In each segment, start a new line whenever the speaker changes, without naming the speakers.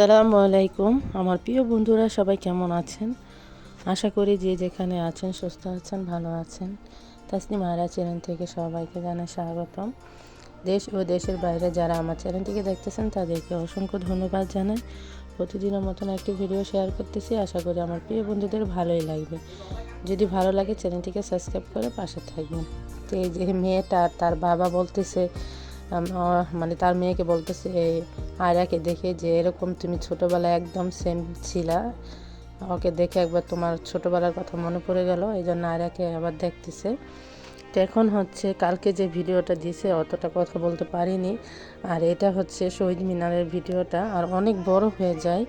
আসসালামু আলাইকুম। আমার প্রিয় বন্ধুরা, সবাই কেমন আছেন? আশা করি যে যেখানে আছেন, সুস্থ আছেন, ভালো আছেন। তাসনিম আয়রা চ্যানেল থেকে সবাইকে জানাই স্বাগতম। দেশ ও দেশের বাইরে যারা আমার চ্যানেলটিকে দেখতেছেন, তাদেরকে অসংখ্য ধন্যবাদ জানাই। প্রতিদিনের মতন একটি ভিডিও শেয়ার করতেছি। আশা করি আমার প্রিয় বন্ধুদের ভালোই লাগবে। যদি ভালো লাগে, চ্যানেলটিকে সাবস্ক্রাইব করে পাশে থাকবেন। তো এই যে মেয়েটা তার বাবা বলতেছে মানে তার মেয়েকে বলতেছে আয়রাকে দেখে যে এরকম তুমি ছোটোবেলায় একদম সেম ছিলা। ওকে দেখে একবার তোমার ছোটোবেলার কথা মনে পড়ে গেল এই জন্য আয়রাকে আবার দেখতেছে। তো এখন হচ্ছে কালকে যে ভিডিওটা দিয়েছে অতটা কথা বলতে পারিনি। আর এটা হচ্ছে শহীদ মিনারের ভিডিওটা। আর অনেক বড় হয়ে যায়।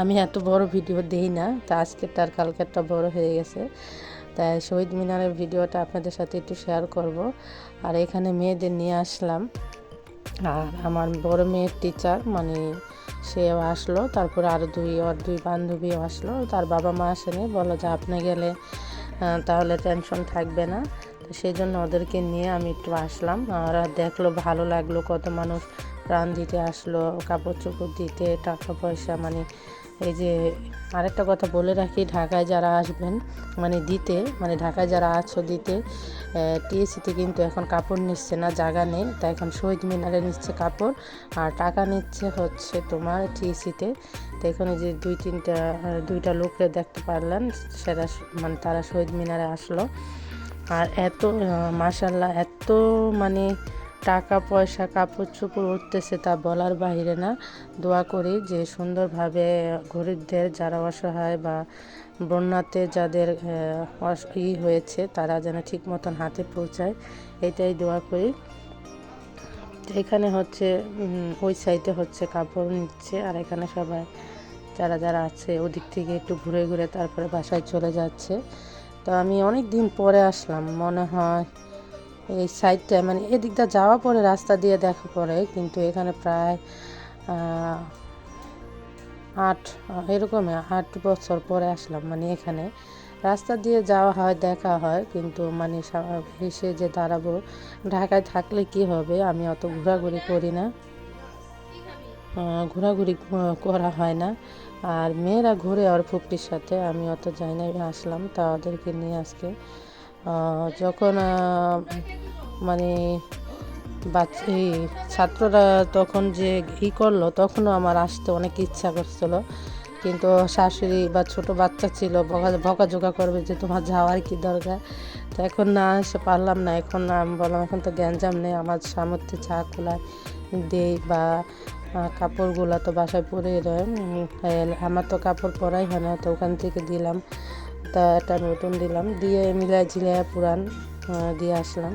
আমি এত বড় ভিডিও দেই না, তা আজকেরটা আর কালকেরটা বড় হয়ে গেছে। তাই শহীদ মিনারের ভিডিওটা আপনাদের সাথে একটু শেয়ার করব। আর এখানে মেয়েদের নিয়ে আসলাম। আর আমার বড় মেয়ের টিচার মানে সেও আসলো। তারপরে আরও দুই, ওর দুই বান্ধবীও আসলো। তার বাবা মা আসেনি। বলো যে, আপনি গেলে তাহলে টেনশন থাকবে না। তো সেই জন্য ওদেরকে নিয়ে আমি একটু আসলাম। আর দেখল, ভালো লাগল, কত মানুষ প্রাণ দিতে আসলো, কাপড় চোপড় দিতে, টাকা পয়সা মানে এই যে আরেকটা কথা বলে রাখি, ঢাকায় যারা আসবেন মানে দিতে মানে ঢাকায় যারা আছো দিতে টিএসিতে কিন্তু এখন কাপড় নিচ্ছে না, জায়গা নেই, তাই এখন শহীদ মিনারে নিচ্ছে কাপড়, আর টাকা নিচ্ছে হচ্ছে তোমার টিএসিতে তো এখানে যে দুই তিনটা দুইটা লোকরে দেখতে পারলেন সেটা মানে তারা শহীদ মিনারে আসলো। আর এত মাসাল্লাহ এত মানে টাকা পয়সা কাপড় চোপড় উঠতেছে তা বলার বাইরে না। দোয়া করি যে সুন্দরভাবে গরিবদের যারা অসহায় বা বন্যাতে যাদের ই হয়েছে তারা যেন ঠিক মতন হাতে পৌঁছায়, এটাই দোয়া করি। এখানে হচ্ছে ওই সাইডে হচ্ছে কাপড় নিচ্ছে আর এখানে সবাই, যারা যারা আছে ওদিক থেকে একটু ঘুরে ঘুরে তারপরে বাসায় চলে যাচ্ছে। তো আমি অনেক দিন পরে আসলাম, মনে হয় এই সাইডটা মানে এদিকটা যাওয়া পরে রাস্তা দিয়ে দেখা পড়ে, কিন্তু এখানে প্রায় আট এরকম আট বছর পরে আসলাম মানে এখানে। রাস্তা দিয়ে যাওয়া হয়, দেখা হয়, কিন্তু মানে এসে যে দাঁড়াবো, ঢাকায় থাকলে কি হবে? আমি অত ঘোরাঘুরি করি না। ঘোরাঘুরি করা হয় না। আর মেয়েরা ঘুরে আর ফুপির সাথে, আমি অত যাই না আসলাম তা ওদেরকে নিয়ে আজকে। যখন মানে বাচ্চা ছাত্ররা তখন যে ই করল, তখনও আমার আসতে অনেক ইচ্ছা করছিল। কিন্তু শাশুড়ি বা ছোট বাচ্চা ছিল, বকা বকাঝোকা করবে যে তোমার যাওয়ার কি দরকার? তো এখন না এসে পারলাম না। এখন আমি বললাম, এখন তো গ্যাঞ্জাম নেই, আমার সামর্থ্যে চা খোলা দেই বা কাপড়গুলো তো বাসায় পরে আমার তো কাপড় পরাই হয় না, তো ওখান থেকে দিলাম। একটা নতুন দিলাম। দিয়ে মিলাই ঝিলাই পুরান দিয়ে আসলাম।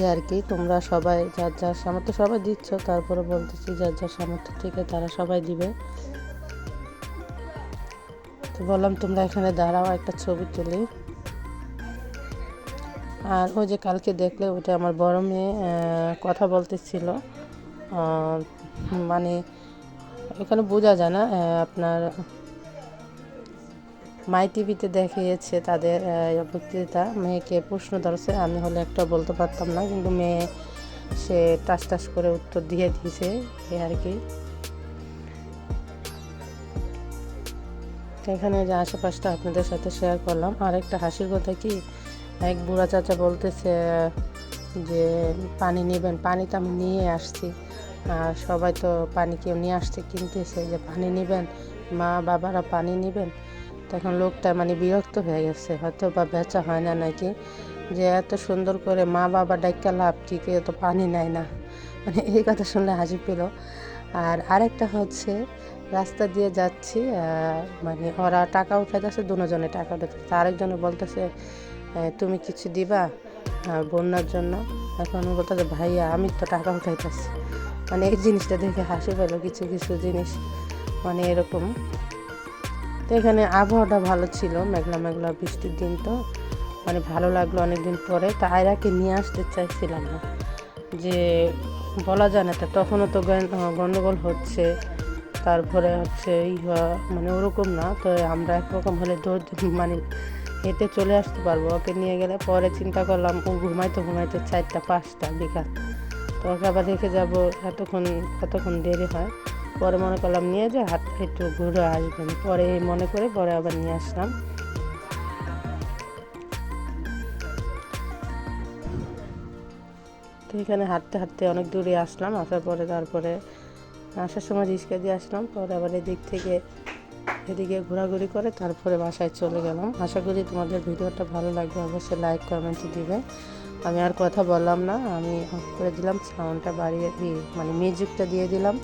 এই আর কি, তোমরা সবাই যার যার সামর্থ্য সবাই দিচ্ছ, তারপরে বলতেছি যার যার সামর্থ্য থেকে তারা সবাই দিবে। তো বললাম, তোমরা এখানে দাঁড়াও, একটা ছবি তুলি। আর ওই যে কালকে দেখলে ওটা আমার বড় মেয়ে কথা বলতেছিল। মানে এখানে বোঝা যায় না আপনার মাই টিভিতে দেখিয়েছে তাদের বক্তৃতা। মেয়েকে প্রশ্ন ধরছে, আমি হলে একটা বলতে পারতাম না, কিন্তু মেয়ে সে টাস টাস করে উত্তর দিয়ে দিয়েছে এই আর কি। এখানে যে আশেপাশটা আপনাদের সাথে শেয়ার করলাম আর একটা হাসির কথা কি? এক বুড়া চাচা বলতেছে, যে পানি নেবেন, পানি তো আমি নিয়ে আসছি, আর সবাই তো পানি কেউ নিয়ে আসছে, কিনতেছে, যে পানি নেবেন, মা বাবারা পানি নেবেন তখন লোকটা মানে বিরক্ত হয়ে গেছে। হয়তো বা বেচা হয় না নাকি? যে এত সুন্দর করে মা বাবা ডাইকা লাভ কি? কেউ তো পানি নেয় না। মানে এই কথা শুনলে হাসি পেল। আর আরেকটা হচ্ছে, রাস্তা দিয়ে যাচ্ছি মানে ওরা টাকা উঠে যাচ্ছে দুজনে টাকা উঠাচ্ছে আরেকজনে বলতেছে তুমি কিছু দিবা বন্যার জন্য? এখন বলতেছে, ভাইয়া, আমি তো টাকা উঠাইতেছি। মানে এই জিনিসটা দেখে হাসি পেল, কিছু কিছু জিনিস। মানে এরকম। তো এখানে আবহাওয়াটা ভালো ছিল, মেঘলা মেঘলা বৃষ্টির দিন তো মানে ভালো লাগল অনেকদিন পরে। তা আয়রাকে নিয়ে আসতে চাইছিলাম না, যে বলা যায় না, তা তখনও তো গণ্ডগোল হচ্ছে, তারপরে হচ্ছে ই মানে ওরকম না। তো আমরা একরকম হলে ধৈর্য মানে হেঁটে চলে আসতে পারব। ওকে নিয়ে গেলে পরে চিন্তা করলাম, ও ঘুমাইতে ঘুমাইতে চারটা, পাঁচটা বিকাল। তো ওকে আবার রেখে যাব এতক্ষণ কতক্ষণ দেরি হয়। পরে মনে করলাম নিয়ে যে হাতটা একটু ঘুরে আসবেন। পরে মনে করে পরে আবার নিয়ে আসলাম। তো এখানে হাঁটতে হাঁটতে অনেক দূরে আসলাম, আসার পরে তারপরে আসার সময় রিক্সা দিয়ে আসলাম, পরে আবার এদিক থেকে এদিকে ঘোরাঘুরি করে তারপরে বাসায় চলে গেলাম। আশা করি তোমাদের ভিডিওটা ভালো লাগবে, অবশ্যই লাইক কমেন্ট দিবে। আমি আর কথা বললাম না, আমি অফ করে দিলাম সাউন্ডটা বাড়িয়ে দিয়ে মানে মিউজিকটা দিয়ে দিলাম।